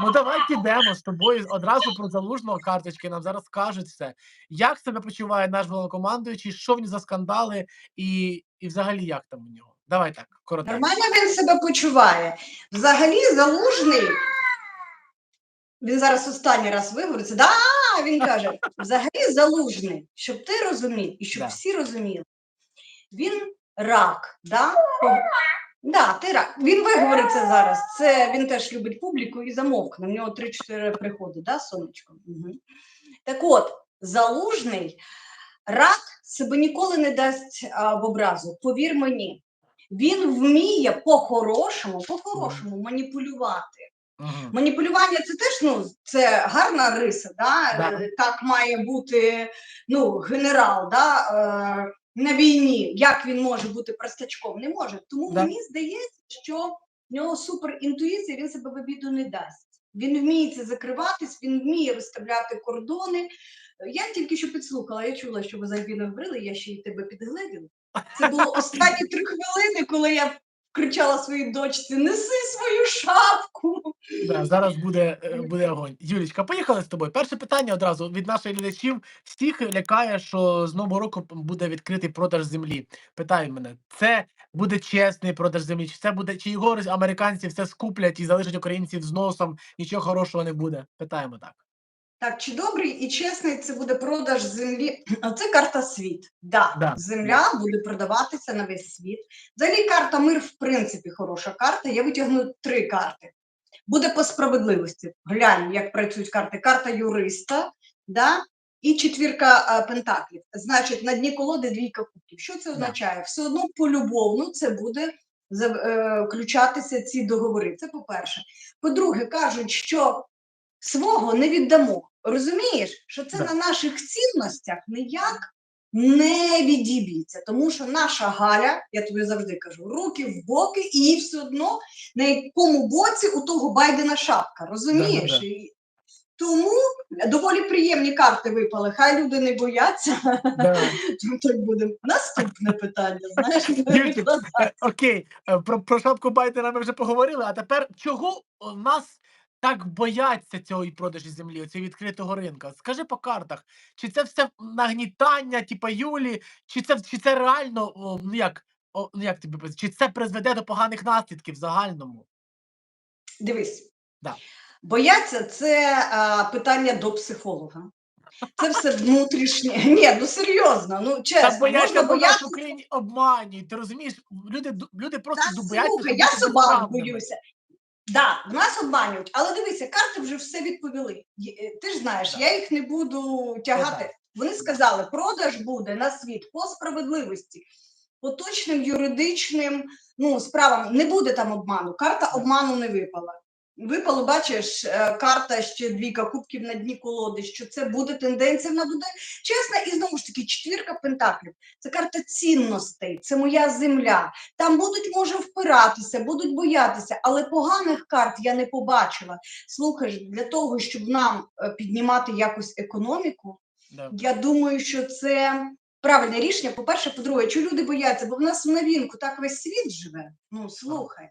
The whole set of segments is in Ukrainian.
Ну давай підемо з тобою одразу про залужного карточки. Нам зараз скажуть все. Як себе почуває наш головнокомандуючий, що в нього за скандали, і, і взагалі як там у нього? Давай так, коротко. Нормально він себе почуває. Взагалі, залужний. Він зараз останній раз виговориться. Да, він каже: взагалі залужний, щоб ти розумів і щоб Да. всі розуміли. Він рак, да? Да, ти рак. Він виговориться зараз. Це він теж любить публіку і замовкне. У нього 3-4 приходи, да, сонечко? Угу. Так от, залужний рак себе ніколи не дасть а, в образу. Повір мені. Він вміє по-хорошому, по-хорошому маніпулювати. Мгм. Маніпулювання це теж ну, це гарна риса. Да? Да. Е, Так має бути ну, генерал да? е, на війні. Як він може бути простачком? Не може. Тому Да. мені здається, що в нього супер інтуїція, він себе в обіду не дасть. Він вміє це закриватись, він вміє виставляти кордони. Я тільки що підслухала, я чула, що ви за Альбіною говорили, я ще й тебе підгледіла. Це було останні три хвилини, коли я кричала своїй дочці: неси свою шапку. Да, зараз буде, е, буде огонь. Юлічка, поїхали з тобою. Перше питання одразу від наших глядачів. Всіх лякає, що з нового року буде відкритий продаж землі. Питаю мене, це буде чесний продаж землі? Чи це буде, чи його американці все скуплять і залишать українців з носом, нічого хорошого не буде? Питаємо так. Так, чи добрий і чесний це буде продаж землі? Це карта світ. Да, Да, земля буде продаватися на весь світ. Взагалі карта мир, в принципі, хороша карта. Я витягну три карти. Буде по справедливості. Глянь, як працюють карти. Карта юриста, да? і четвірка а, пентаклів. Значить, на дні колоди двійка кубків. Що це Да. означає? Все одно полюбовно це буде е, включатися ці договори. Це по-перше. По-друге, кажуть, що свого не віддамо. Розумієш, що це Да. на наших цінностях ніяк не відіб'ється, тому що наша Галя, я тобі завжди кажу, руки в боки, і їй все одно на якому боці у того Байдена шапка. Розумієш? Да-да-да. Тому доволі приємні карти випали. Хай люди не бояться. Да. Так буде. Наступне питання. Знаєш, Е, Окей, е, про, про шапку Байдена ми вже поговорили. А тепер чого у нас так бояться цього і продажі землі, цього відкритого ринка? Скажи по картах, чи це все нагнітання, типа Юлі, чи це чи це реально о, ну як, о, ну як тобі чи це призведе до поганих наслідків в загальному? Дивись. Да. Бояться це а, питання до психолога. Це все внутрішнє. Ні, ну серйозно, ну Та чесно, бояться, можна бо нас в. Україні обманюють. Ти розумієш, люди люди просто Та бояться. слухай, я собак боюся. Да, в нас обманюють, але дивися, карти вже все відповіли. Е, Ти ж знаєш, я їх не буду тягати. Вони сказали, продаж буде на світ по справедливості, поточним юридичним ну, справам. Не буде там обману. Карта обману не випала. Випало, бачиш, е, карта ще двійка кубків на дні колоди, що це буде тенденція, вона буде чесна. І знову ж таки, четвірка пентаклів. Це карта цінностей, це моя земля. Там будуть, може, впиратися, будуть боятися, але поганих карт я не побачила. Слухай, для того, щоб нам е, піднімати якось економіку, Да. я думаю, що це правильне рішення. По-перше, по-друге, що люди бояться, бо в нас в новинку так весь світ живе. Ну, слухай.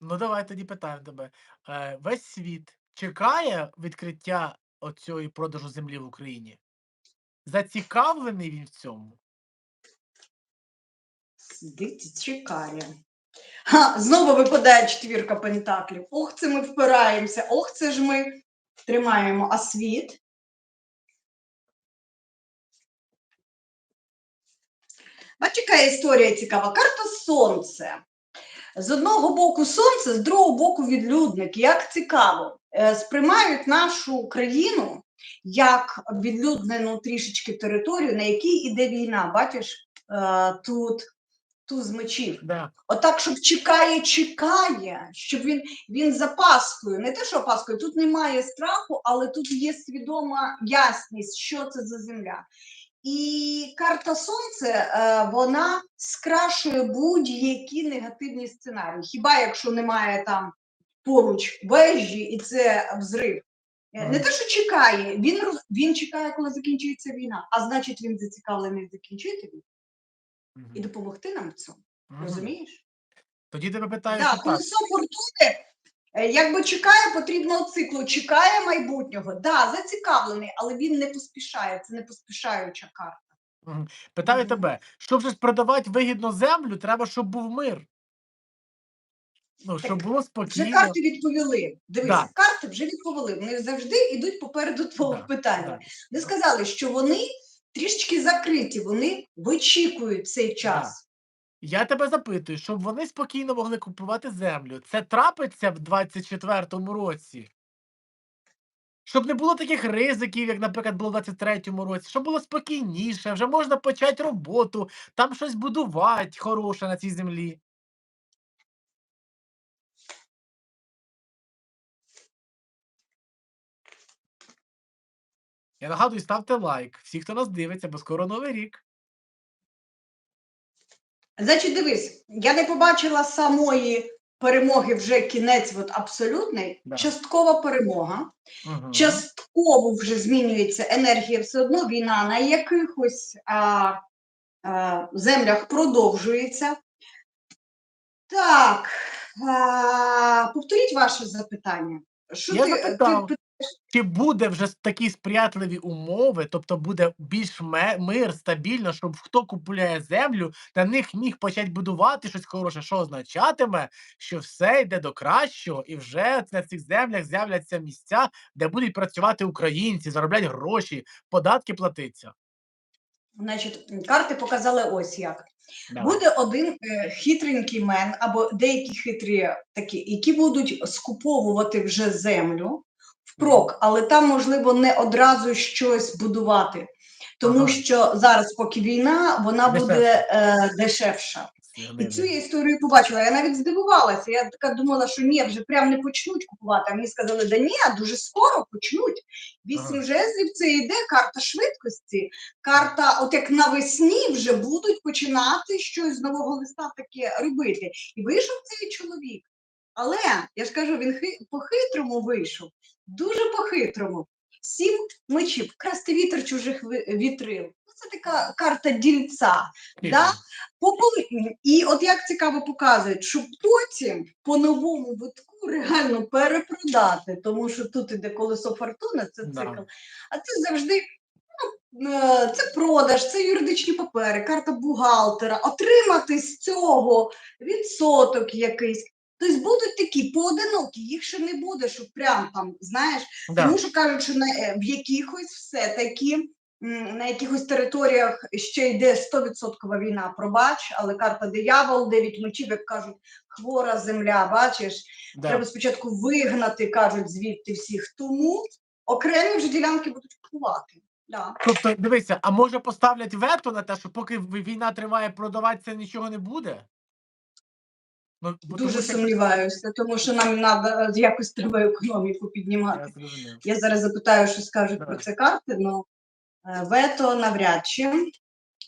Ну, давай тоді питаємо тебе. Е, весь світ чекає відкриття оцього продажу землі в Україні? Зацікавлений він в цьому? Сидить, чекає. Ха, знову випадає четвірка пентаклів. Ох, це ми впираємося, ох, це ж ми тримаємо. А світ? Бач, яка історія цікава. Карта сонце. З одного боку сонце, з другого боку відлюдник. Як цікаво, Е, сприймають нашу країну як відлюднену трішечки територію, на якій іде війна. Бачиш, е, тут туз мечів. Да. Отак, щоб чекає, чекає, щоб він, він за Паскою, не те, що Паскою, тут немає страху, але тут є свідома ясність, що це за земля. І карта Сонце вона скрашує будь-які негативні сценарії. Хіба якщо немає там поруч вежі і це взрив. Е, Не те, що чекає, він, роз- він чекає, коли закінчується війна, а значить, він зацікавлений закінчити війну і допомогти нам в цьому. Розумієш? Тоді тебе питаю, Так, колесо фортуни Якби чекає потрібного циклу, чекає майбутнього. Да, зацікавлений, але він не поспішає. Це не поспішаюча карта. Питаю тебе, щоб ж продавати вигідно землю, треба, щоб був мир. Ну, щоб Так було Вже карти відповіли. Дивися, Да. карти вже відповіли. Вони завжди йдуть попереду твого Да, питання. да. Сказали, що вони трішечки закриті, вони вичікують цей час. Я тебе запитую, щоб вони спокійно могли купувати землю. Це трапиться в 24-му році? Щоб не було таких ризиків, як, наприклад, було в 23-му році, щоб було спокійніше, вже можна почати роботу, там щось будувати хороше на цій землі. Я нагадую, ставте лайк. Всі, хто нас дивиться, бо скоро новий рік. Значить, дивись, я не побачила самої перемоги вже кінець, от абсолютний. Да. Часткова перемога. Мгм. Частково вже змінюється енергія, все одно війна на якихось а, а, землях продовжується. Так, а, повторіть ваше запитання. Що Я ти, ти запитав. пи- Чи буде вже такі сприятливі умови, тобто буде більш мир, стабільно, щоб хто купує землю, на них міг почати будувати щось хороше, що означатиме, що все йде до кращого, і вже на цих землях з'являться місця, де будуть працювати українці, заробляти гроші, податки платиться. Значить, карти показали ось як. Давай. Буде один е, хитренький мен або деякі хитрі такі, які будуть скуповувати вже землю впрок, але там можливо не одразу щось будувати, тому Ага. що зараз, поки війна, вона буде е, дешевша. І цю я історію побачила. Я навіть здивувалася. Я така думала, що ні, вже прям не почнуть купувати. А мені сказали, да ні, дуже скоро почнуть. Вісім Ага. жезлів це йде карта швидкості. Карта, от як навесні, вже будуть починати щось з нового листа таке робити. І вийшов цей чоловік. Але я ж кажу, він хи- по-хитрому вийшов, дуже по-хитрому. Сім мечів, красти вітер чужих вітрил. Ну, Це така карта дільця. Да? І от як цікаво показують, що потім по новому витку реально перепродати, тому що тут іде колесо фортуни, це Да. цикл. А це завжди ну, е, це продаж, це юридичні папери, карта бухгалтера, отримати з цього відсоток якийсь. Тобто будуть такі поодинокі, їх ще не буде, що прям там, знаєш, Да. тому що кажуть, що на, е, в якихось все-таки на якихось територіях ще йде 100% війна, пробач, але карта диявол, дев'ять мечів, як кажуть, хвора земля, бачиш, Да. треба спочатку вигнати, кажуть, звідти всіх. Тому окремі вже ділянки будуть купувати. Да. Тобто, дивися, а може поставлять вето на те, що поки війна триває, продаватися нічого не буде? Ну, Дуже сумніваюся, тому що нам треба якось треба економіку піднімати. Я. Я зараз запитаю, що скажуть про це карти, але вето навряд чи.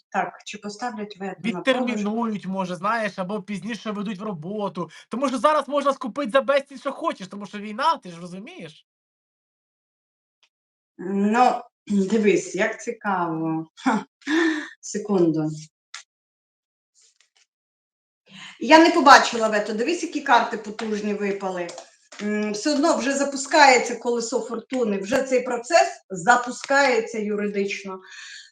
Так, чи поставлять вето? Відтермінують, може, знаєш, або пізніше ведуть в роботу. Тому що зараз можна скупити за безцінь, що хочеш, тому що війна, ти ж розумієш? Ну, дивись, як цікаво. Ха, секунду. Я не побачила вето. Дивись, які карти потужні випали. Все одно вже запускається колесо фортуни, вже цей процес запускається юридично.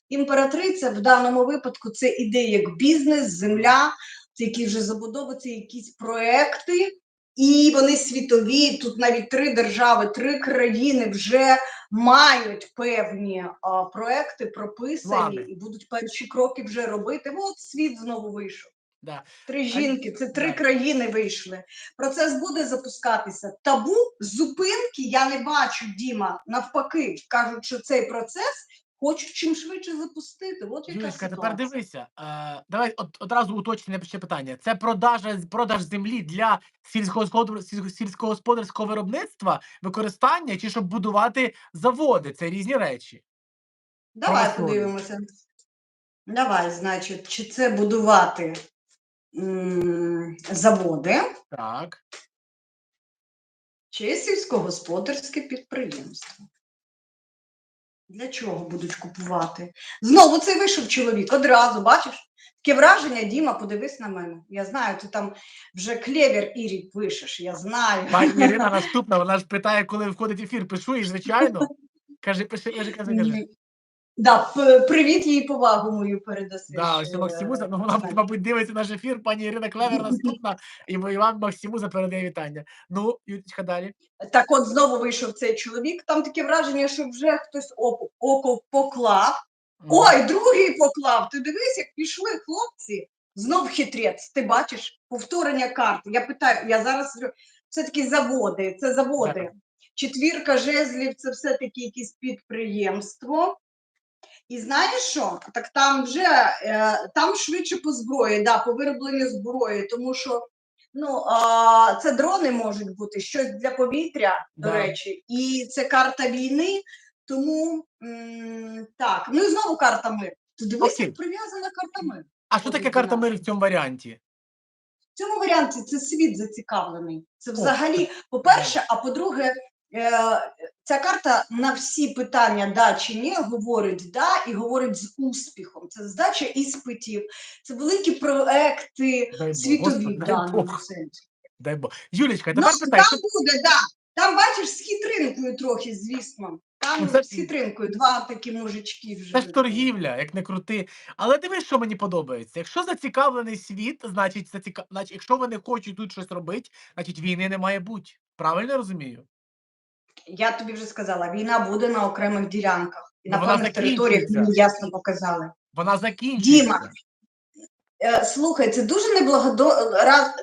Імператриця в даному випадку це іде як бізнес, земля, це які вже забудови, це якісь проекти, і вони світові. Тут навіть три держави, три країни вже мають певні а, проекти прописані Плани. і будуть перші кроки вже робити. От світ знову вийшов. Да. Три жінки, це три да. країни вийшли. Процес буде запускатися. Табу зупинки я не бачу, Діма. Навпаки, кажуть, що цей процес хочуть чим швидше запустити. От яка Юлічка, тепер дивися. Е, давай от, одразу уточнення ще питання. Це продажа, продаж землі для сільськогосподар- сіль- сільськогосподарського виробництва, використання чи щоб будувати заводи. Це різні речі. Давай промислові. подивимося. Давай, значить, чи це будувати заводи, Так. чи сільськогосподарське підприємство. Для чого будуть купувати? Знову цей вийшов чоловік одразу, бачиш? Таке враження, Діма, подивись на мене. Я знаю, ти там вже клевер Ірі пишеш, я знаю. Пані Ірина наступна, вона ж питає, коли входить ефір. Пишу і звичайно. Каже, пиши, каже, каже, каже. Да, привіт їй повагу мою передаси. Да, ось Максимуза, ну е, вона, мабуть, дивиться наш ефір, пані Ірина Клевер наступна, і Іван Максимуза передає вітання. Ну, Ютечка, далі. Так от знову вийшов цей чоловік. Там таке враження, що вже хтось око, око поклав. Ой, другий поклав. Ти дивись, як пішли хлопці. Знов хитрець. Ти бачиш повторення карти. Я питаю, я зараз все-таки заводи, це заводи. Четвірка жезлів це все-таки якесь підприємство. І знаєш що? Так там вже е, там швидше по зброї, да, по виробленню зброї, тому що ну, а, це дрони можуть бути, щось для повітря, до Да. речі, і це карта війни. Тому м, так, ну і знову карта мир. Ти дивись, як прив'язана карта мир. А що таке карта да. миру в цьому варіанті? В цьому варіанті це світ зацікавлений. Це взагалі, по-перше, а по-друге, ця карта на всі питання да чи ні говорить да і говорить з успіхом. Це здача іспитів, це великі проекти Дай світові в дай даному сенсі. Дай Бог. Юлічка, Ну, тепер питай, що там буде, да. Там бачиш з хитринкою трохи, звісно. Там Ну, це- з хитринкою два такі мужички вже. Це ж торгівля, як не крути. Але дивись, що мені подобається. Якщо зацікавлений світ, значить, заціка... значить, якщо вони хочуть тут щось робити, значить війни не має бути. Правильно я розумію? Я тобі вже сказала, війна буде на окремих ділянках. І Ну, на певних територіях мені ясно показали. Вона закінчується. Діма, Е, Слухай, це дуже неблагодо...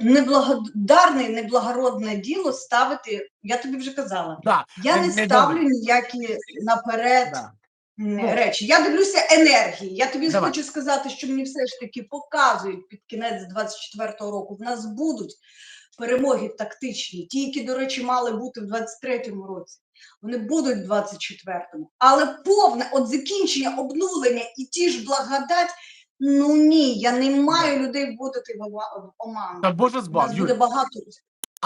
неблагодарне, неблагородне діло ставити. Я тобі вже казала. Да, Я не- не не ставлю добре. ніякі наперед да. Ну. речі. Я дивлюся енергії. Я тобі Давай. хочу сказати, що мені все ж таки показують під кінець 24-го року. В нас будуть перемоги тактичні, ті, які, до речі, мали бути в 23-му році. Вони будуть в 24-му. Але повне от закінчення, обнулення і ті ж благодать. Ну ні, я не маю людей вводити в ома- оману. Та Боже У нас збав. Юль. буде багато.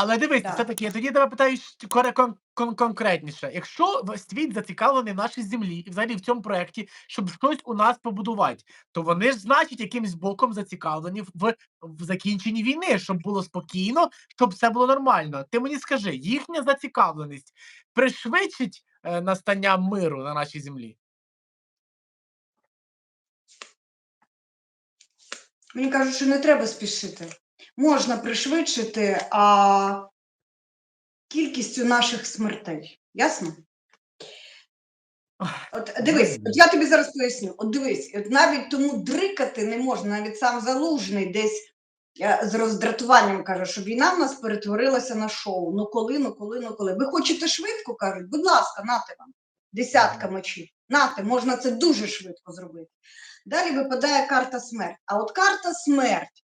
Але дивись, Да. все-таки я тоді тебе питаю кон- кон- конкретніше. Якщо світ зацікавлений в нашій землі і взагалі в цьому проєкті, щоб щось у нас побудувати, то вони ж, значить, якимось боком зацікавлені в, в закінченні війни, щоб було спокійно, щоб все було нормально. Ти мені скажи, їхня зацікавленість пришвидшить е, настання миру на нашій землі? Мені кажуть, що не треба спішити. Можна пришвидшити а, кількістю наших смертей. Ясно? От дивись, от я тобі зараз поясню. От дивись, от навіть тому дрикати не можна, навіть сам залужний десь е, з роздратуванням каже, що війна в нас перетворилася на шоу. Ну коли, ну коли, ну коли. Ви хочете швидко, кажуть, будь ласка, нате вам. Десятка мечів. Нате, можна це дуже швидко зробити. Далі випадає карта смерть. А от карта смерть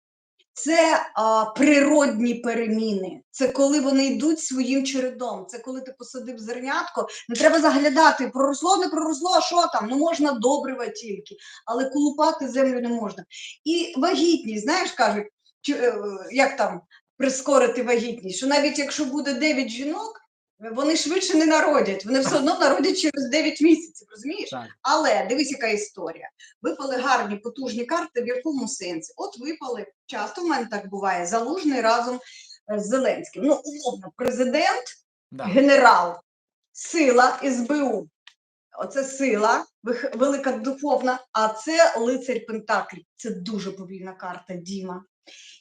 це а, природні переміни. Це коли вони йдуть своїм чередом. Це коли ти посадив зернятко. Не треба заглядати, проросло, не проросло, а що там? Ну можна добрива тільки, але колупати землю не можна. І вагітність, знаєш, кажуть, е, як там прискорити вагітність, що навіть якщо буде 9 жінок, вони швидше не народять, вони все одно народять через 9 місяців, розумієш? Так. Але дивись, яка історія. Випали гарні потужні карти в якому сенсі? От випали, часто в мене так буває, залужний разом е, з Зеленським. Ну, умовно, президент, Да. генерал, сила СБУ. Оце сила, велика духовна, а це лицарь Пентаклів. Це дуже повільна карта, Діма.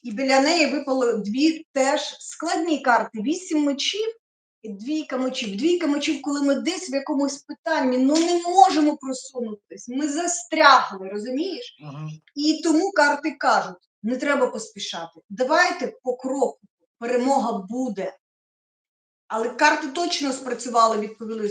І біля неї випало дві теж складні карти: вісім мечів двійка мечів. Двійка мечів, коли ми десь в якомусь питанні ну не можемо просунутись, ми застрягли, розумієш? Ага. І тому карти кажуть: не треба поспішати. Давайте по кроку, перемога буде. Але карти точно спрацювали, відповіли.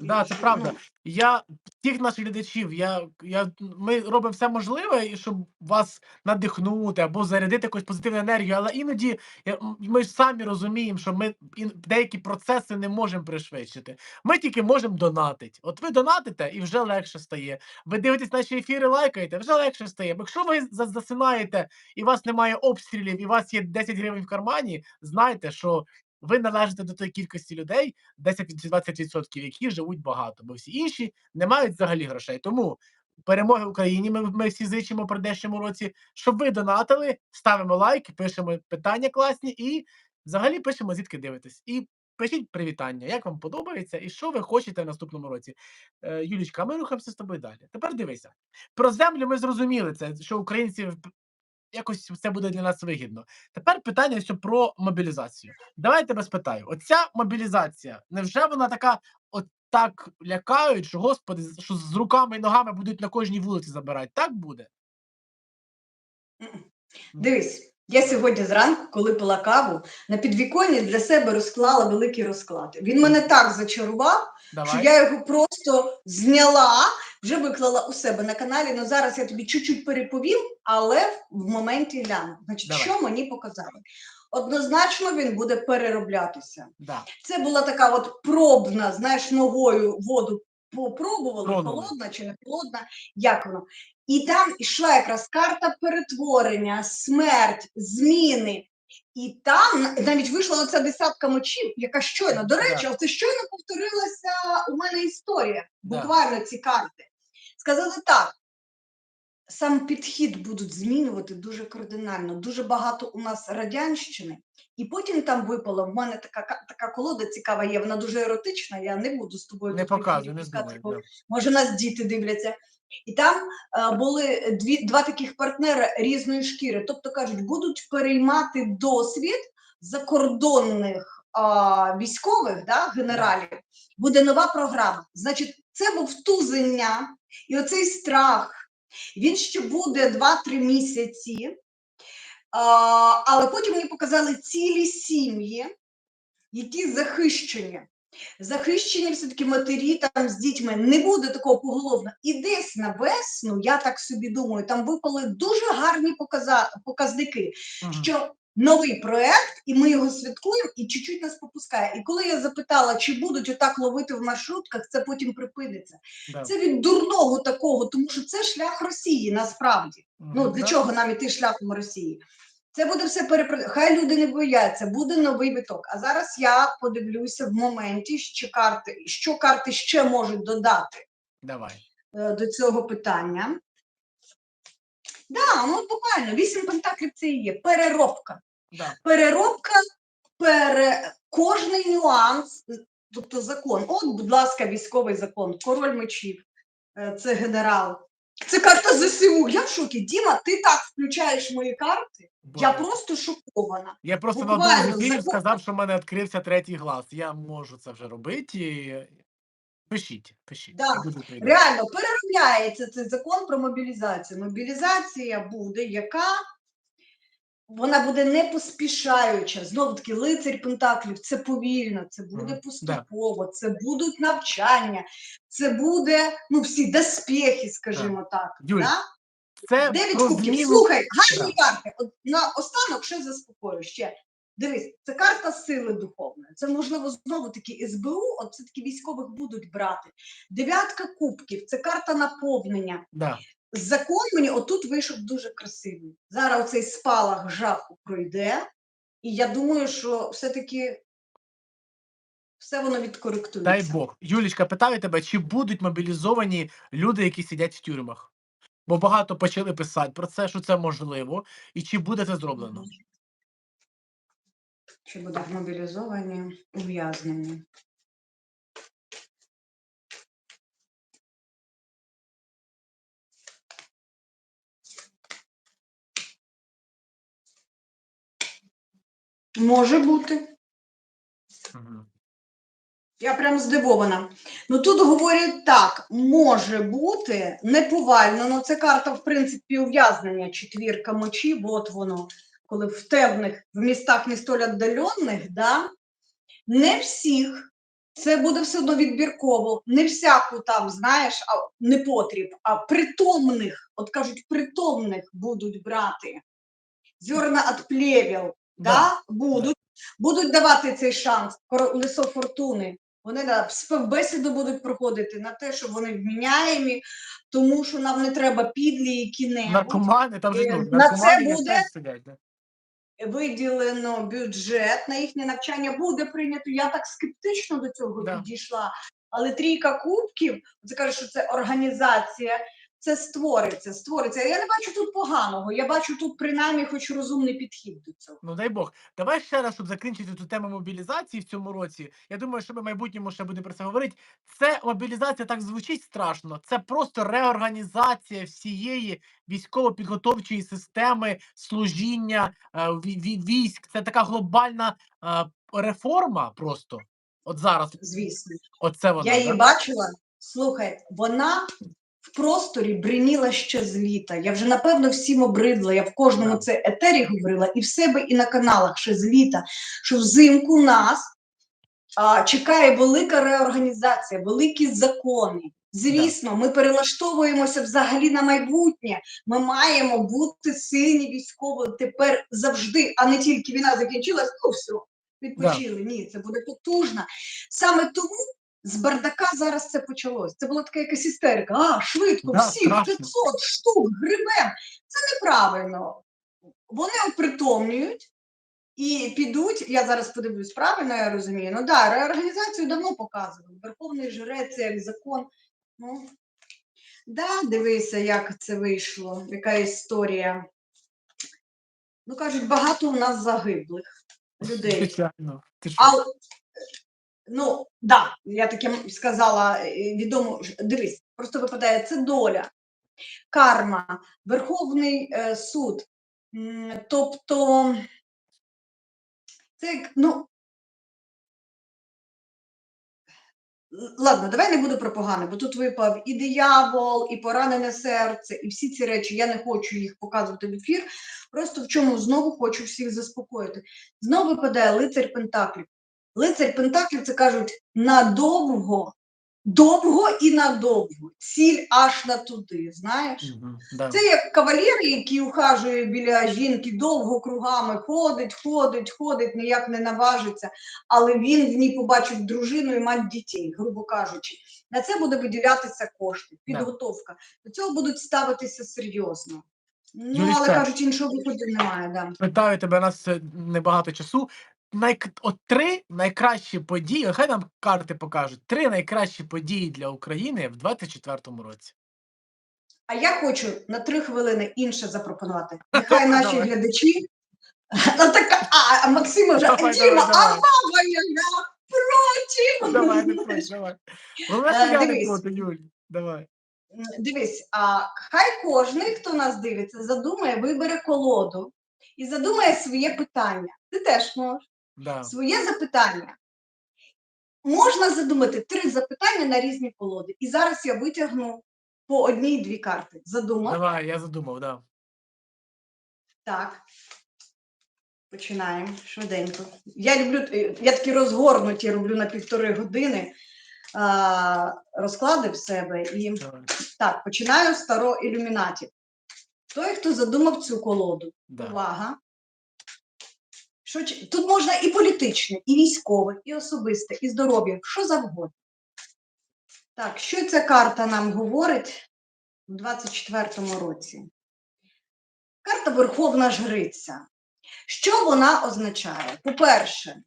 Да, це правда. Я всіх наших глядачів, я, я, ми робимо все можливе, щоб вас надихнути або зарядити якусь позитивну енергію, але іноді я, ми ж самі розуміємо, що ми деякі процеси не можемо пришвидшити. Ми тільки можемо донатити. От ви донатите і вже легше стає. Ви дивитесь наші ефіри, лайкаєте, вже легше стає. Бо якщо ви за- засинаєте і у вас немає обстрілів, і у вас є 10 гривень в кармані, знайте, що ви належите до тої кількості людей, 10-20%, які живуть багато, бо всі інші не мають взагалі грошей. Тому перемоги Україні ми, ми всі зичимо в прийдешньому році, щоб ви донатили, ставимо лайк, пишемо питання класні і взагалі пишемо, звідки дивитесь. І пишіть привітання, як вам подобається і що ви хочете в наступному році. Е, Юлічка, ми рухаємося з тобою далі. Тепер дивися. Про землю ми зрозуміли це, що українці якось це буде для нас вигідно. Тепер питання все про мобілізацію. Давай я тебе спитаю: оця мобілізація, невже вона така, от так лякають, що господи, що з руками і ногами будуть на кожній вулиці забирати? Так буде? Дивись, я сьогодні зранку, коли пила каву, на підвіконні для себе розклала великий розклад. Він мене так зачарував, що я його просто зняла, вже виклала у себе на каналі. Ну зараз я тобі чуть-чуть переповім, але в моменті гляну. Значить, Давай. що мені показали? Однозначно він буде перероблятися. Да. Це була така от пробна, знаєш, ногою воду попробували, Пробували. холодна чи не холодна, як воно. І там йшла якраз карта перетворення, смерть, зміни. І там навіть вийшла оця десятка мочів, яка щойно. До Да. речі, це щойно повторилася у мене історія, Да. буквально ці карти. Сказали так. Сам підхід будуть змінювати дуже кардинально. Дуже багато у нас радянщини, і потім там випало. В мене така ка- така колода цікава є. Вона дуже еротична. Я не буду з тобою Не показуй, не бо може нас діти дивляться. І там е, були дві, два таких партнери різної шкіри. Тобто кажуть, будуть переймати досвід закордонних а, військових да, генералів. Буде нова програма. Значить, це був тузення і оцей страх. Він ще буде 2-3 місяці. А, але потім мені показали цілі сім'ї, які захищені. Захищені все-таки матері там з дітьми. Не буде такого поголовно. І десь на весну, я так собі думаю, там випали дуже гарні показа- показники, Мгм. що новий проект, і ми його святкуємо, і чуть-чуть нас попускає. І коли я запитала, чи будуть отак ловити в маршрутках, це потім припиниться. Да. Це від дурного такого, тому що це шлях Росії насправді. Ну для Да. чого нам іти шляхом Росії? Це буде все перепро... Хай люди не бояться, буде новий виток. А зараз я подивлюся в моменті, що карти, що карти ще можуть додати Давай. е, до цього питання. Да, ну буквально вісім пентаклів це і є переробка. Да. Переробка, пере... кожний нюанс, тобто закон. От, будь ласка, військовий закон, король мечів, е, це генерал. Це карта ЗСУ. Я в шокі. Діма, ти так включаєш мої карти. Я просто шокована. Я просто на одному з ефірів сказав, що в мене відкрився третій глаз. Я можу це вже робити. І... Пишіть, пишіть. Да. Реально переробляється цей закон про мобілізацію. Мобілізація буде, яка вона буде не поспішаюча. Знову таки, лицарь Пентаклів це повільно, це буде да. поступово, це будуть навчання, це буде ну всі доспехи, скажімо так. Юль, да? Це Дев'ять кубків. зміну... Слухай, гарні карти. От на останок ще заспокою ще. Дивись, це карта сили духовної. Це можливо знову таки СБУ, от це таки військових будуть брати. Дев'ятка кубків це карта наповнення. Да. Закон мені отут вийшов дуже красивий. Зараз оцей спалах жаху пройде, і я думаю, що все-таки все воно відкоректується. Дай Бог. Юлічка, питаю тебе, чи будуть мобілізовані люди, які сидять в тюрмах? Бо багато почали писати про це, що це можливо, і чи буде це зроблено? Чи будуть мобілізовані, ув'язнені? Може бути. Мгм. Я прям здивована. Ну тут говорять так, може бути неповально, ну це карта, в принципі, ув'язнення, четвірка мочі, от воно, коли в темних, в містах не столь віддалених, да? не всіх, це буде все одно відбірково, не всяку там, знаєш, а, не потріб, а притомних, от кажуть, притомних будуть брати. Зерна від плевел, да. Да. будуть. Будуть давати цей шанс колесо фортуни. Вони да, співбесіду будуть проходити на те, що вони вміняємі, тому що нам не треба підлі які не Наркомани, там же Е, ну, на це буде- сидять. Да? виділено бюджет на їхнє навчання, буде прийнято. Я так скептично до цього Да. підійшла. Але трійка кубків, це каже, що це організація, це створиться, створиться. Я не бачу тут поганого. Я бачу тут принаймні хоч розумний підхід до цього. Ну дай Бог. Давай ще раз, щоб закінчити цю тему мобілізації в цьому році. Я думаю, що ми в майбутньому ще будемо про це говорити. Це мобілізація так звучить страшно. Це просто реорганізація всієї військово-підготовчої системи служіння е, ві- ві- військ. Це така глобальна е, реформа. Просто от зараз. Звісно. Оце вона. Я її бачила. Слухай, вона в просторі бриніла ще з літа. Я вже напевно всім обридла. Я в кожному це етері говорила і в себе, і на каналах ще з літа, що взимку нас а, чекає велика реорганізація, великі закони. Звісно, ми перелаштовуємося взагалі на майбутнє. Ми маємо бути сильні військово тепер завжди, а не тільки війна закінчилась, ну все, відпочили. Ні, це буде потужно. Саме тому з бардака зараз це почалось. Це була така якась істерика. А, швидко, Да, всіх 500 штук, грибем. Це неправильно. Вони опритомнюють і підуть. Я зараз подивлюсь, правильно я розумію. Ну да, реорганізацію давно показували. Верховний жрець як закон. Ну, да, дивися, як це вийшло, яка історія. Ну, кажуть, багато у нас загиблих людей. Звичайно. Ти що? А, ну, да, я таке сказала е, відомо. Дивись, просто випадає це доля, карма, Верховний е, суд. Тобто, це ну. Ладно, давай не буду про погане, бо тут випав і диявол, і поранене серце, і всі ці речі. Я не хочу їх показувати в ефір. Просто в чому знову хочу всіх заспокоїти. Знову випадає лицар Пентаклів. Лицар Пентаклів це кажуть надовго, довго і надовго. Ціль аж на туди, знаєш? Мгм, да. Це як кавалер, який ухажує біля жінки, довго кругами ходить, ходить, ходить, ніяк не наважиться, але він в ній побачить дружину і мать дітей, грубо кажучи. На це буде виділятися кошти, підготовка. До цього будуть ставитися серйозно. Ну, Юлічка. але кажуть, іншого виходу немає. Да. Питаю тебе, у нас е, небагато часу. Найк... От три найкращі події, хай нам карти покажуть. Три найкращі події для України в 24-му році. А я хочу на три хвилини інше запропонувати. Нехай наші Давай. глядачі. Ну, так, а, а Максим вже Давай, Діма, давай, а давай. мама яка проти. Давай, не проти, давай. Головне, Е, я не проти, Юль. Давай. Дивись, а хай кожний, хто нас дивиться, задумає, вибере колоду і задумає своє питання. Ти теж можеш Да. своє запитання. Можна задумати три запитання на різні колоди. І зараз я витягну по одній-дві карти. Задумав. Давай, я задумав, да. Так. Починаємо швиденько. Я люблю, е, я такі розгорнуті роблю на півтори години а, розклади в себе. І Давай. так, починаю з старо ілюмінаті. Той, хто задумав цю колоду, Да. увага. Що, тут можна і політичне, і військове, і особисте, і здоров'я, що завгодно. Так, що ця карта нам говорить у 24-му році? Карта Верховна Жриця. Що вона означає? По-перше,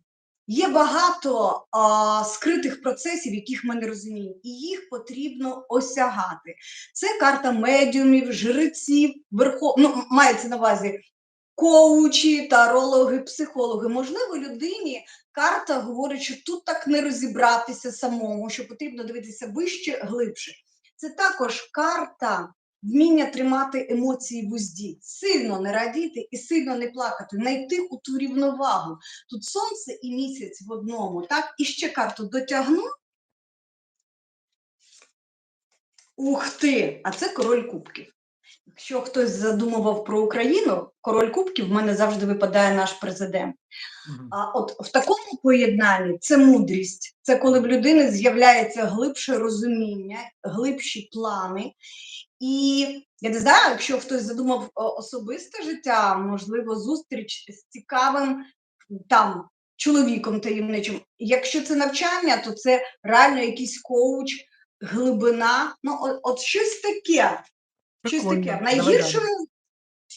є багато а, скритих процесів, яких ми не розуміємо, і їх потрібно осягати. Це карта медіумів, жреців, верхов... ну, мається на увазі коучі, тарологи, психологи. Можливо, людині карта говорить, що тут так не розібратися самому, що потрібно дивитися вище, глибше. Це також карта вміння тримати емоції в узді, сильно не радіти і сильно не плакати, знайти у ту рівновагу. Тут сонце і місяць в одному. Так, і ще карту дотягну. Ух ти! А це король кубків. Якщо хтось задумував про Україну, король кубків в мене завжди випадає наш президент. А от в такому поєднанні це мудрість, це коли в людини з'являється глибше розуміння, глибші плани. І я не знаю, якщо хтось задумав особисте життя, можливо, зустріч з цікавим там чоловіком таємничим. Якщо це навчання, то це реально якийсь коуч, глибина. Ну, от, от щось таке. Щось Прикольно. таке. Найгіршою,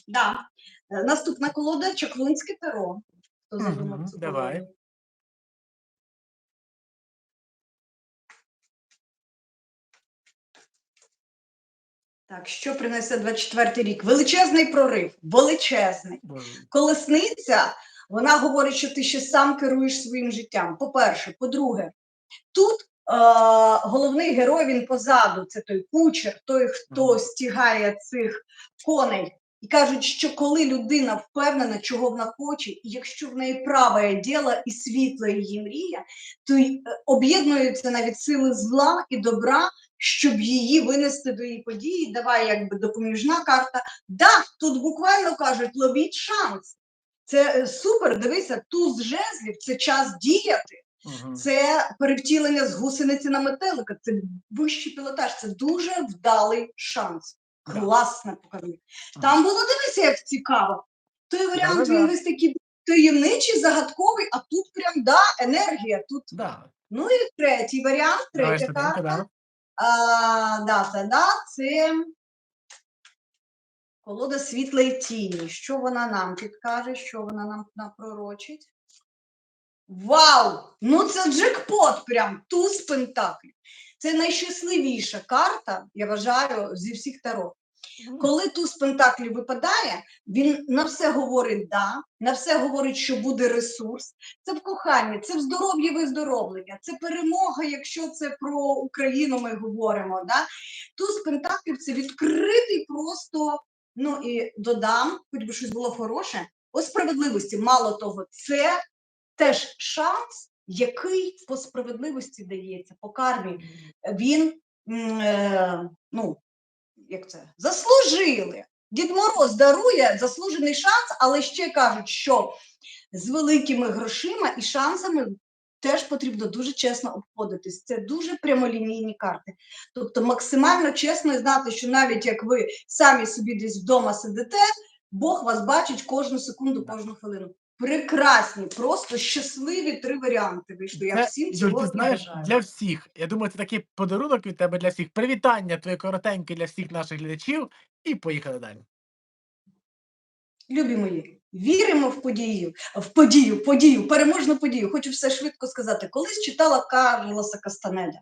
да, Е, Наступна колода Чаклунське перо. Хто задумав цю давай. колоду? Так, що принесе 24 рік? Величезний прорив, величезний. Колесниця, вона говорить, що ти ще сам керуєш своїм життям. По-перше, по-друге, тут е, головний герой він позаду. Це той кучер, той, хто стігає цих коней. І кажуть, що коли людина впевнена, чого вона хоче, і якщо в неї праве діло і світла її мрія, то е, об'єднуються навіть сили зла і добра, щоб її винести до її події. Давай, якби допоміжна карта. Да, тут буквально кажуть, ловіть шанс. Це е, супер. Дивися, туз жезлів це час діяти. Це перевтілення з гусениці на метелика. Це вищий пілотаж. Це дуже вдалий шанс. Да. Класне показник. Там було дивися, як цікаво. Той варіант він весь такий таємничий, загадковий, а тут прям да, енергія. Тут Да. ну і третій варіант, третя карта. да. А, да, це колода світлої тіні. Що вона нам підкаже, що вона нам напророчить? Вау! Ну це джекпот, прям туз пентаклів. Це найщасливіша карта, я вважаю, зі всіх таро. Коли туз пентаклів випадає, він на все говорить да, на все говорить, що буде ресурс. Це в коханні, це в здоров'ї виздоровлення, це перемога, якщо це про Україну ми говоримо. Да? Туз пентаклів це відкритий просто. Ну і додам, хоч би щось було хороше, по справедливості. Мало того, це теж шанс, який по справедливості дається, по кармі. Він е, ну, як це, заслужили. Дід Мороз дарує заслужений шанс, але ще кажуть, що з великими грошима і шансами теж потрібно дуже чесно обходитись. Це дуже прямолінійні карти. Тобто максимально чесно і знати, що навіть як ви самі собі десь вдома сидите, Бог вас бачить кожну секунду, кожну хвилину. Прекрасні, просто щасливі три варіанти вийшли. Я всім цього ти знаєш, для всіх. Я думаю, це такий подарунок від тебе для всіх. Привітання твоє коротеньке для всіх наших глядачів. І поїхали далі. Любі мої, віримо в подію, в подію, подію, переможну подію. Хочу все швидко сказати. Колись читала Карлоса Кастанеда.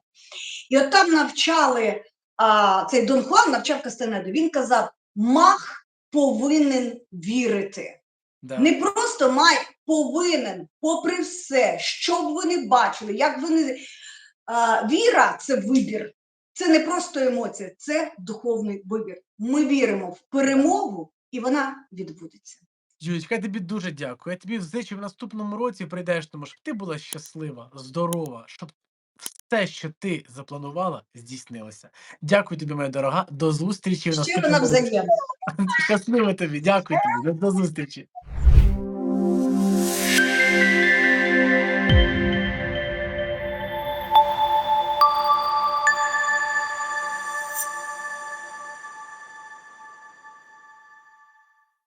І от там навчали, а, цей Дон Хуан навчав Кастанеду. Він казав: мах повинен вірити. Да. Не просто май повинен, попри все, що б ви не бачили, як ви не. А, віра це вибір. Це не просто емоція, це духовний вибір. Ми віримо в перемогу, і вона відбудеться. Юлечка, я тобі дуже дякую. Я тобі зичу в наступному році прийдеш, тому щоб ти була щаслива, здорова, щоб все, що ти запланувала, здійснилося. Дякую тобі, моя дорога. До зустрічі в Щиро наступному році. навзаємно. Щасливо тобі, дякую тобі. До зустрічі.